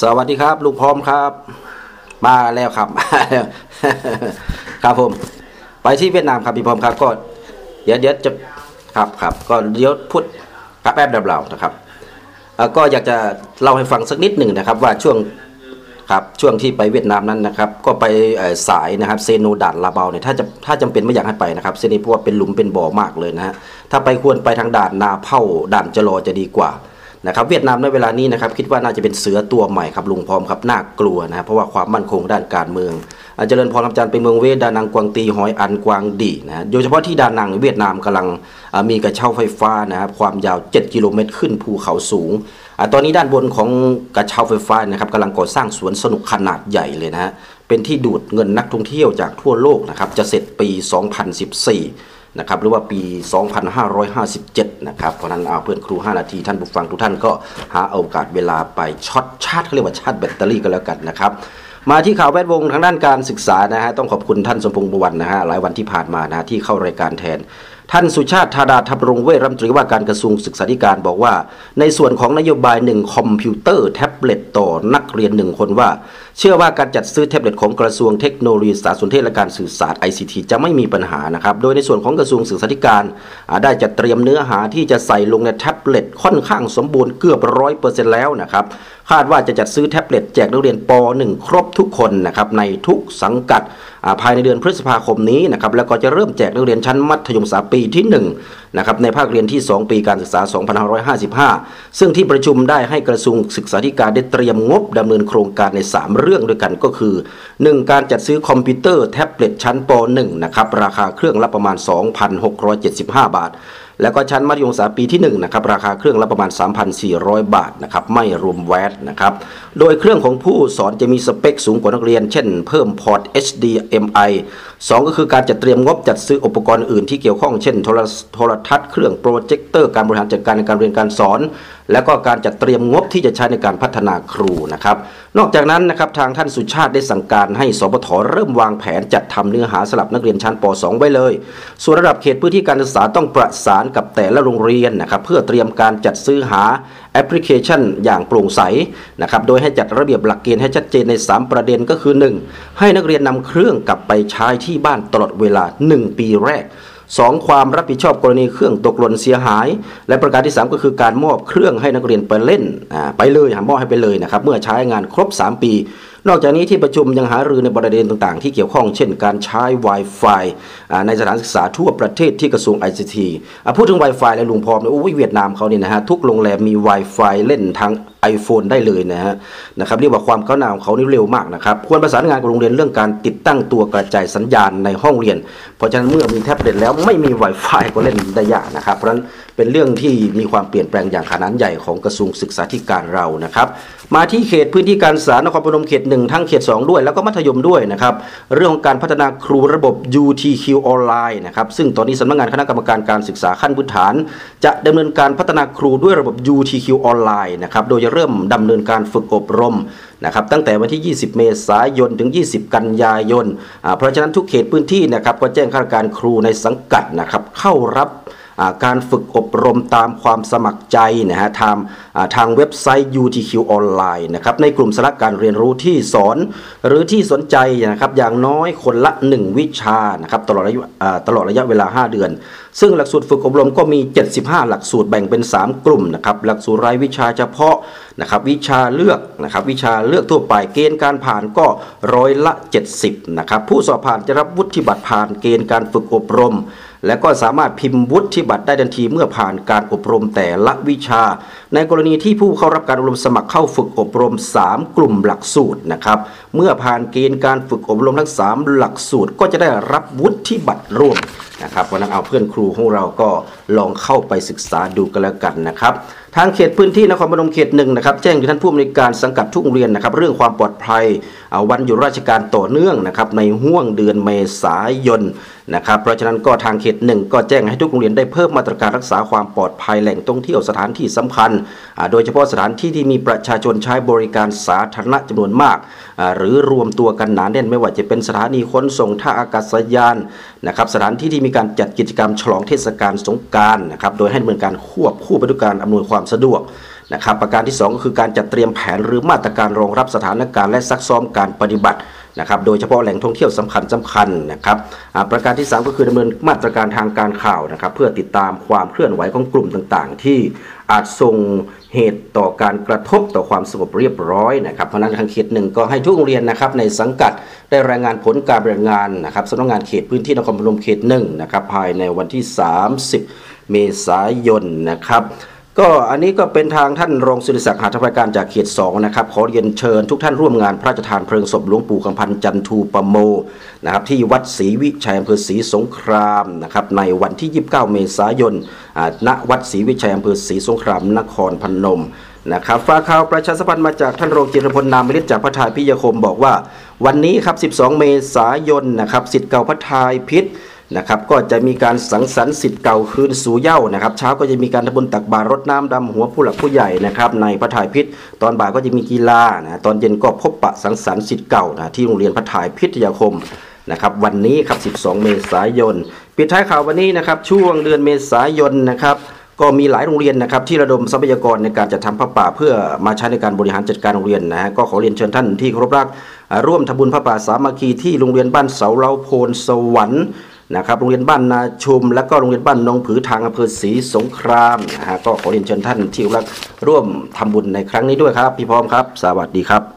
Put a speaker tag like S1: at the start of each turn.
S1: สวัสดีครับ ลุงพร้อมครับ มาแล้วครับครับผม ไปที่เวียดนามครับพี่พร้อมครับก็เดี๋ยวเดี๋ยวจะครับครับก็เดี๋ยวพูดครับแป๊บเดียวนะครับก็อยากจะเล่าให้ฟังสักนิดหนึ่งนะครับ ว่าช่วง ครับช่วงที่ไปเวียดนามนั้นนะครับก็ไปสายนะครับเซโนด่านลาเบาเนี่ยถ้าจะถ้าจำเป็นไม่อยากให้ไปนะครับเซนี้เพราะว่าเป็นหลุมเป็นบ่อมากเลยนะฮะถ้าไปควรไปทางด่านนาเผ่าด่านจรอจะดีกว่านะครับเวียดนามในเวลานี้นะครับคิดว่าน่าจะเป็นเสือตัวใหม่ครับลุงพร้อมครับน่ากลัวนะครับเพราะว่าความมั่นคงด้านการเมืองอาเจริญพรคำจันทร์ไปเมืองเวดานังกวางตีหอยอันกวางดีนะโดยเฉพาะที่ดานังเวียดนามกำลังมีกระเช้าไฟฟ้านะครับความยาว 7 กิโลเมตรขึ้นภูเขาสูง ตอนนี้ด้านบนของกระเช้าไฟฟ้านะครับกำลังก่อสร้างสวนสนุกขนาดใหญ่เลยนะฮะเป็นที่ดูดเงินนักท่องเที่ยวจากทั่วโลกนะครับจะเสร็จปี 2014 นะครับหรือว่าปี 2557 นะครับเพราะนั้นเอาเพื่อนครู 5 นาทีท่านผู้ฟังทุกท่านก็หาโอกาสเวลาไปช็อตชาร์จเขาเรียกว่าชาร์จแบตเตอรี่ก็แล้วกันนะครับมาที่ข่าวแวดวงทางด้านการศึกษานะฮะต้องขอบคุณท่านสมพงษ์บวรนะฮะหลายวันที่ผ่านมานะที่เข้ารายการแทน ท่านสุชาติธาดาทับรงเวรัมตรีว่าการกระทรวงศึกษาธิการบอกว่า ในส่วนของนโยบายหนึ่งคอมพิวเตอร์แท็บเล็ตต่อนักเรียนหนึ่งคนว่า เชื่อว่าการจัดซื้อแท็บเล็ตของกระทรวงเทคโนโลยีสารสนเทศและการสื่อสาร ICT จะไม่มีปัญหานะครับ โดยในส่วนของกระทรวงศึกษาธิการอ่าได้จัดเตรียมเนื้อหาที่จะใส่ลงในแท็บ เล็ตค่อนข้างสมบูรณ์เกือบร้อยเปอร์เซ็นต์แล้วนะครับ คาดว่าจะจัดซื้อแท็บเล็ตแจกนักเรียนป .1 ครบทุกคนนะครับในทุกสังกัดภายในเดือนพฤษภาคมนี้นะครับแล้วก็จะเริ่มแจกนักเรียนชั้นมัธยมศึกษาปีที่1นะครับในภาคเรียนที่ 2 ปีการศึกษา 2555 ซึ่งที่ประชุมได้ให้กระทรวงศึกษาธิการได้เตรียมงบดำเนินโครงการใน 3 เรื่องด้วยกันก็คือ 1. การจัดซื้อคอมพิวเตอร์แท็บเล็ตชั้นป .1 นะครับราคาเครื่องละประมาณ 2,675 บาท แล้วก็ชั้นมัธยมศึกษาปีที่1นะครับราคาเครื่องละประมาณ 3,400 บาทนะครับไม่รวมแวตนะครับโดยเครื่องของผู้สอนจะมีสเปคสูงกว่านักเรียน เช่น เพิ่มพอร์ต HDMI 2 ก็คือการจัดเตรียมงบจัดซื้ออุปกรณ์อื่นที่เกี่ยวข้องเช่นโทรโทรทัศน์เครื่องโปรเจคเตอร์การบริหารจัดการในการเรียนการสอน แล้วก็การจัดเตรียมงบที่จะใช้ในการพัฒนาครูนะครับนอกจากนั้นนะครับทางท่านสุชาติได้สั่งการให้สปทเริ่มวางแผนจัดทำเนื้อหาสำหรับนักเรียนชั้นป .2 ไว้เลย ส่วนระดับเขตพื้นที่การศึกษาต้องประสานกับแต่ละโรงเรียนนะครับเพื่อเตรียมการจัดซื้อหาแอปพลิเคชันอย่างโปร่งใสนะครับโดยให้จัดระเบียบหลักเกณฑ์ให้ชัดเจนใน 3 ประเด็นก็คือ 1. ให้นักเรียนนำเครื่องกลับไปใช้ที่บ้านตลอดเวลา 1 ปีแรก 2. ความรับผิดชอบกรณีเครื่องตกหล่นเสียหาย และประการที่ 3 ก็คือการมอบเครื่องให้นักเรียนไปเล่นอ่าไปเลยหามอบให้ไปเลยนะครับเมื่อใช้งานครบ 3 ปี นอกจากนี้ที่ประชุมยังหารือในประเด็นต่างๆ ที่เกี่ยวข้องเช่นการใช้ Wi-Fi ในสถานศึกษาทั่วประเทศที่กระทรวง ICT พูดถึง Wi-Fi และลุงพร้อมเนี่ยโอ้ยเวียดนามเขานี่นะฮะทุกโรงแรมมี Wi-Fi เล่นทาง iPhone ได้เลยนะฮะนะครับเรียกว่าความก้าวหน้าของเขานี่เร็วมากนะครับควรประสานงานกับโรงเรียนเรื่องการติดตั้งตัวกระจายสัญญาณในห้องเรียน เพราะฉะนั้นเมื่อมีแท็บเล็ตแล้วไม่มี Wi-Fi ก็เล่นได้ยากนะครับเพราะฉะนั้น เป็นเรื่องที่มีความเปลี่ยนแปลงอย่างขนาดใหญ่ของกระทรวงศึกษาธิการเรานะครับ มาที่เขตพื้นที่การศึกษานครพนมเขตหนึ่งทั้งเขต 2 ด้วย แล้วก็มัธยมด้วยนะครับ เรื่องของการพัฒนาครูระบบ UTQ ออนไลน์นะครับซึ่งตอนนี้สำนักงานคณะกรรมการการศึกษาขั้นพื้นฐาน จะดำเนินการพัฒนาครูด้วยระบบ UTQ ออนไลน์นะครับโดยจะเริ่มดำเนินการฝึกอบรมนะครับตั้งแต่วันที่ 20 เมษายน ถึง 20 กันยายนอ่าเพราะฉะนั้นทุกเขตพื้นที่นะครับก็แจ้งข้าราชการครูในสังกัดนะครับเข้ารับ การฝึกอบรมตามความสมัครใจนะฮะทางทางเว็บไซต์ UTQ ออนไลน์นะครับในกลุ่มสาระการเรียนรู้ที่สอน หรือที่สนใจนะครับอย่างน้อยคนละ 1 วิชานะครับตลอดระยะตลอดระยะเวลา 5 เดือน ซึ่งหลักสูตรฝึกอบรมก็มี 75 หลักสูตรแบ่งเป็น 3 กลุ่มนะครับหลักสูตรรายวิชาเฉพาะนะครับวิชาเลือกนะครับวิชาเลือกทั่วไปเกณฑ์การผ่านก็ร้อยละ 70นะครับผู้สอบผ่านจะรับวุฒิบัตรผ่านเกณฑ์การฝึกอบรม และก็สามารถพิมพ์วุฒิบัตรได้ทันทีเมื่อผ่านการอบรมแต่ละวิชา ในกรณีที่ผู้เข้ารับการอบรมสมัครเข้าฝึกอบรม 3 กลุ่มหลักสูตรนะครับเมื่อผ่านเกณฑ์การฝึกอบรมทั้ง 3 หลักสูตร ก็จะได้รับวุฒิบัตรร่วมนะครับวันนั้นเอาเพื่อนครูของเราก็ลองเข้าไปศึกษาดูกันแล้วกันนะครับ ทางเขตพื้นที่นครพนมเขตหนึ่งนะครับแจ้งถึงท่านผู้อำนวยการสังกัดทุกโรงเรียนนะครับเรื่องความปลอดภัยวันหยุดราชการต่อเนื่องนะครับในห่วงเดือนเมษายนนะครับเพราะฉะนั้นก็ทางเขตหนึ่งก็แจ้งให้ทุกโรงเรียนได้เพิ่มมาตรการรักษาความปลอดภัยแหล่งท่องเที่ยวสถานที่สำคัญ โดยเฉพาะสถานที่ที่มีประชาชนใช้บริการสาธารณะจำนวนมาก หรือรวมตัวกันหนาแน่นไม่ว่าจะเป็นสถานีขนส่งท่าอากาศยานนะครับสถานที่ที่มีการจัดกิจกรรมฉลองเทศกาลสงการนะครับโดยให้ดำเนินการควบคู่ไปด้วยการอำนวยความสะดวกนะครับประการที่ 2 ก็คือการจัดเตรียมแผนหรือมาตรการรองรับสถานการณ์และซักซ้อมการปฏิบัตินะครับโดยเฉพาะแหล่งท่องเที่ยวสำคัญสำคัญนะครับประการที่ 3 ก็คือดำเนินมาตรการทางการข่าวนะครับเพื่อติดตามความเคลื่อนไหวของกลุ่มต่างๆ ที่อาจส่งเหตุต่อการกระทบต่อความสงบเรียบร้อยนะครับเพราะนั้นทางเขตหนึ่งก็ให้ทุกโรงเรียนนะครับในสังกัดได้รายงานผลการปฏิบัติงานนะครับสำนักงานเขตพื้นที่นครพนมเขตหนึ่งนะครับภายในวันที่ 30 เมษายนนะครับ ก็อันนี้ก็เป็นทางท่านรองสุริศักดิ์หาธรรมการจากเขต2นะครับขอเรียนเชิญทุกท่านร่วมงานพระราชทานเพลิงศพหลวงปู่คำพันธ์จันทูปโมนะครับที่วัดศรีวิชัยอำเภอศรีสงครามนะครับในวันที่ 29 เมษายนณวัดศรีวิชัยอำเภอศรีสงครามนครพนมนะครับฟ้ากข่าวประชาสัมพันธ์มาจากท่านรองจิรพลนามฤทธิ์จากพระทายพิยคมบอกว่า วันนี้ครับ 12 เมษายนนะครับสิทธิ์เก่าพระทายพิษ นะครับก็จะมีการสังสรรค์สิทธิ์เก่าคืนสู่เย้านะครับเช้าก็จะมีการทำบุญตักบาตรรดน้ำดำหัวผู้หลักผู้ใหญ่นะครับในพระถ่ายพิษตอนบ่ายก็จะมีกีฬานะตอนเย็นก็พบปะสังสรรค์สิทธิ์เก่านะที่โรงเรียนพระถ่ายพิทยาคมนะครับวันนี้ครับ 12 เมษายน ปิดท้ายข่าววันนี้นะครับช่วงเดือนเมษายนนะครับก็มีหลายโรงเรียนนะครับที่ระดมทรัพยากรในการจัดทำผ้าป่า เพื่อมาใช้ในการบริหารจัดการโรงเรียนนะฮะก็ขอเรียนเชิญท่านที่เคารพรักร่วมทำบุญผ้าป่าสามัคคีที่โรงเรียนบ้านเสาเล้าโพนสวรรค์ นะครับโรงเรียนบ้านนาชุม และก็โรงเรียนบ้านหนองผือทางอำเภอศรีสงครามนะฮะก็ขอเรียนเชิญท่านที่รพรักร่วมทำบุญในครั้งนี้ด้วยครับ พี่พร้อมครับ สวัสดีครับ